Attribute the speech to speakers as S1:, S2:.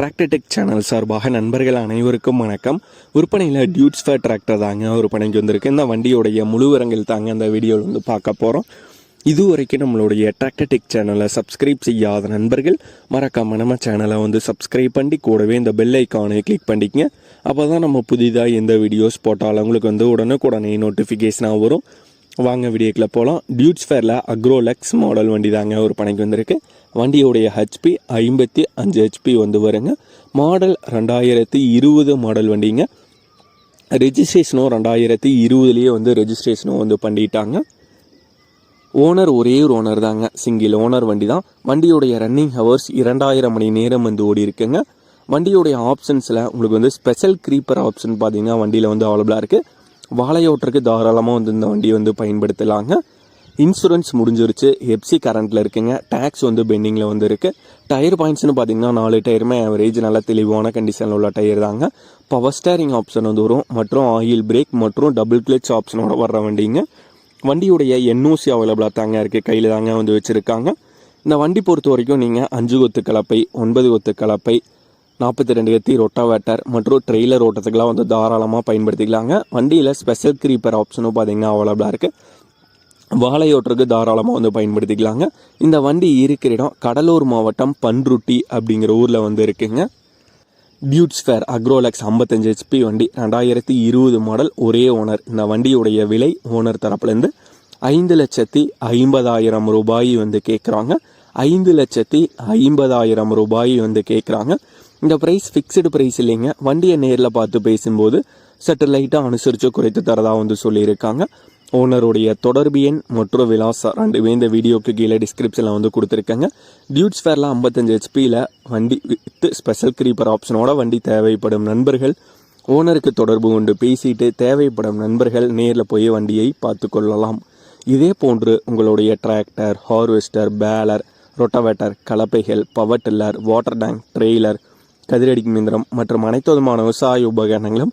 S1: Tractor Tech channel சார்பாக நண்பர்கள் அனைவருக்கும் வணக்கம். விற்பனையில் டியூட்ஸ் ஃபேர் டிராக்டர் தாங்க விற்பனைக்கு வந்திருக்கு. இந்த வண்டியோடைய முழுவரங்கள் தாங்க அந்த வீடியோவில் வந்து பார்க்க போகிறோம் இது வரைக்கும் நம்மளுடைய டிராக்டர்டெக் சேனலை சப்ஸ்கிரைப் செய்யாத நண்பர்கள் மறக்காம நம்ம சேனலை வந்து சப்ஸ்கிரைப் பண்ணி கூடவே இந்த பெல் ஐக்கானை கிளிக் பண்ணிக்கங்க. அப்போ தான் நம்ம புதிதாக எந்த வீடியோஸ் போட்டாலும் உங்களுக்கு வந்து உடனுக்குடனே நோட்டிஃபிகேஷனாக வரும். வாங்க வீடியோக்கில் போகலாம் டியூட்ஸ் ஃபேரில் அக்ரோலெக்ஸ் மாடல் வண்டி தாங்க ஒரு பணிக்கு வந்திருக்கு. வண்டியோடைய ஹெச்பி ஐம்பத்தி அஞ்சு ஹெச்பி வந்து வருங்க. மாடல் ரெண்டாயிரத்தி இருபது மாடல் வண்டிங்க. ரெஜிஸ்ட்ரேஷனும் ரெண்டாயிரத்தி இருபதுலேயே வந்து ரெஜிஸ்ட்ரேஷனும் வந்து பண்ணிட்டாங்க. ஓனர் ஒரே ஒரு ஓனர் தாங்க. சிங்கிள் ஓனர் வண்டி தான் வண்டியோடைய ரன்னிங் ஹவர்ஸ் இரண்டாயிரம் மணி நேரம் வந்து ஓடி இருக்குங்க. வண்டியோடைய ஆப்ஷன்ஸில் உங்களுக்கு வந்து ஸ்பெஷல் க்ரீப்பர் ஆப்ஷன் பார்த்தீங்கன்னா வண்டியில் வந்து அவைலபிளாக இருக்குது வாழையோட்டருக்கு தாராளமாக வந்து இந்த வண்டியை வந்து பயன்படுத்தலாங்க. இன்சூரன்ஸ் முடிஞ்சிருச்சு. எப்சி கரண்ட்டில் இருக்குங்க. டேக்ஸ் வந்து பெண்டிங்கில் வந்து இருக்குது டயர் பாயிண்ட்ஸ்னு பார்த்தீங்கன்னா நாலு டயருமே ஆவரேஜ் நல்லா தெளிவான கண்டிஷனில் உள்ள டயர் தாங்க. பவர் ஸ்டேரிங் ஆப்ஷன் வந்து வரும். மற்றும் ஆயில் பிரேக் மற்றும் டபுள் கிளச் ஆப்ஷனோட வர்ற வண்டிங்க. வண்டியுடைய என்ஓசி அவைலபிளாக தாங்க இருக்குது கையில் தாங்க வந்து வச்சுருக்காங்க. இந்த வண்டி பொறுத்த வரைக்கும் நீங்கள் அஞ்சு கொத்து கலப்பை ஒன்பது கொத்து கலப்பை நாற்பத்தி ரெண்டு கத்தி ரொட்டாவேட்டர் மற்றும் ட்ரெய்லர் ஓட்டத்துக்கெல்லாம் வந்து தாராளமாக பயன்படுத்திக்கலாங்க. வண்டியில் ஸ்பெஷல் க்ரீப்பர் ஆப்ஷனும் பார்த்தீங்கன்னா அவைலபிளாக இருக்குது வாழையோட்டருக்கு தாராளமாக வந்து பயன்படுத்திக்கலாங்க. இந்த வண்டி இருக்கிற இடம் கடலூர் மாவட்டம் பன்ருட்டி அப்படிங்கிற ஊரில் வந்து இருக்குங்க. டியூட்ஸ் ஃபேர் அக்ரோலெக்ஸ் ஐம்பத்தஞ்சு ஹெச்பி வண்டி ரெண்டாயிரத்தி இருபது மாடல் ஒரே ஓனர் இந்த வண்டியுடைய விலை ஓனர் தரப்புலேருந்து ஐந்து லட்சத்தி ஐம்பதாயிரம் ரூபாய் வந்து கேட்குறாங்க ஐந்து லட்சத்தி ஐம்பதாயிரம் ரூபாய் வந்து கேட்குறாங்க இந்த ப்ரைஸ் ஃபிக்ஸ்டு ப்ரைஸ் இல்லைங்க. வண்டியை நேரில் பார்த்து பேசும்போது சற்று லைட்டாக அனுசரித்து குறைத்து தரதாக வந்து சொல்லியிருக்காங்க. ஓனருடைய தொடர்பு எண் மற்றும் விலாசம் ரெண்டுமே இந்த வீடியோக்கு கீழே டிஸ்கிரிப்ஷனில் வந்து கொடுத்துருக்காங்க. டியூட்ஸ் ஃபேரில் ஐம்பத்தஞ்சு ஹெச்பியில் வண்டி வித் ஸ்பெஷல் க்ரீப்பர் ஆப்ஷனோட வண்டி தேவைப்படும் நண்பர்கள். ஓனருக்கு தொடர்பு கொண்டு பேசிட்டு தேவைப்படும் நண்பர்கள் நேரில் போய் வண்டியை பார்த்து கொள்ளலாம். இதே போன்று உங்களுடைய tractor harvester baler rotavator கலப்பைகள் power tiller water tank trailer கதிரடி இயந்திரம் மற்றும் அனைத்து விதமான விவசாய உபகரணங்களும்